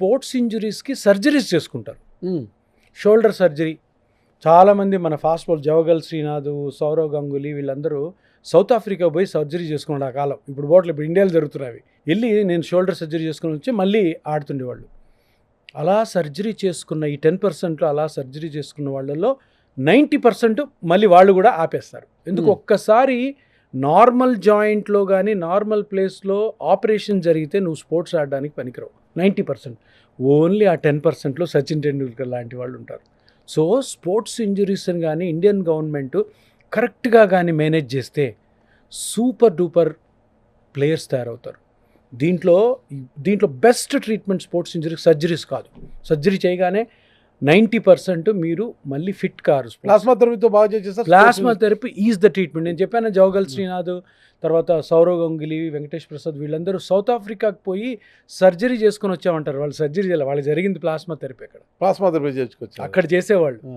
Sports ఇంజురీస్కి surgeries చేసుకుంటారు. Shoulder surgery. చాలామంది మన ఫాస్ట్ బాల్ జవగల్ శ్రీనాథ్ సౌరవ్ గంగూలీ వీళ్ళందరూ సౌత్ ఆఫ్రికా పోయి సర్జరీ చేసుకున్నాడు ఆ కాలం. ఇప్పుడు బోట్లు ఇప్పుడు ఇండియాలో జరుగుతున్నాయి వెళ్ళి నేను షోల్డర్ సర్జరీ చేసుకుని వచ్చి మళ్ళీ ఆడుతుండేవాళ్ళు. అలా సర్జరీ చేసుకున్న ఈ టెన్ పర్సెంట్లో అలా సర్జరీ చేసుకున్న వాళ్ళల్లో నైంటీ పర్సెంట్ మళ్ళీ వాళ్ళు కూడా ఆపేస్తారు. ఎందుకు. ఒక్కసారి నార్మల్ జాయింట్లో కానీ నార్మల్ ప్లేస్లో ఆపరేషన్ జరిగితే నువ్వు స్పోర్ట్స్ ఆడడానికి పనికిరావు. Ninety percent. ఓన్లీ ఆ టెన్ పర్సెంట్లో సచిన్ టెండూల్కర్ లాంటి వాళ్ళు ఉంటారు. సో స్పోర్ట్స్ ఇంజురీస్ని కానీ ఇండియన్ గవర్నమెంట్ కరెక్ట్గా కానీ మేనేజ్ చేస్తే సూపర్ డూపర్ ప్లేయర్స్ తయారవుతారు. దీంట్లో దీంట్లో బెస్ట్ ట్రీట్మెంట్ స్పోర్ట్స్ ఇంజరీకి సర్జరీస్ కాదు. సర్జరీ చేయగానే నైంటీ పర్సెంట్ మీరు మళ్ళీ ఫిట్ కారు ప్లాస్మా థెరపీతో బాగా చేసేస్తారు plasma therapy is the treatment. నేను చెప్పాను జవగల్ శ్రీనాథ్ తర్వాత సౌరవ్ గంగులీ వెంకటేష్ ప్రసాద్ వీళ్ళందరూ సౌత్ ఆఫ్రికాకి పోయి సర్జరీ చేసుకొని వచ్చామంటారు. వాళ్ళు సర్జరీ చేయాలి. వాళ్ళు జరిగింది ప్లాస్మా థెరపీ అక్కడ. ప్లాస్మా థెరపీ చేసుకోవచ్చు అక్కడ చేసేవాళ్ళు.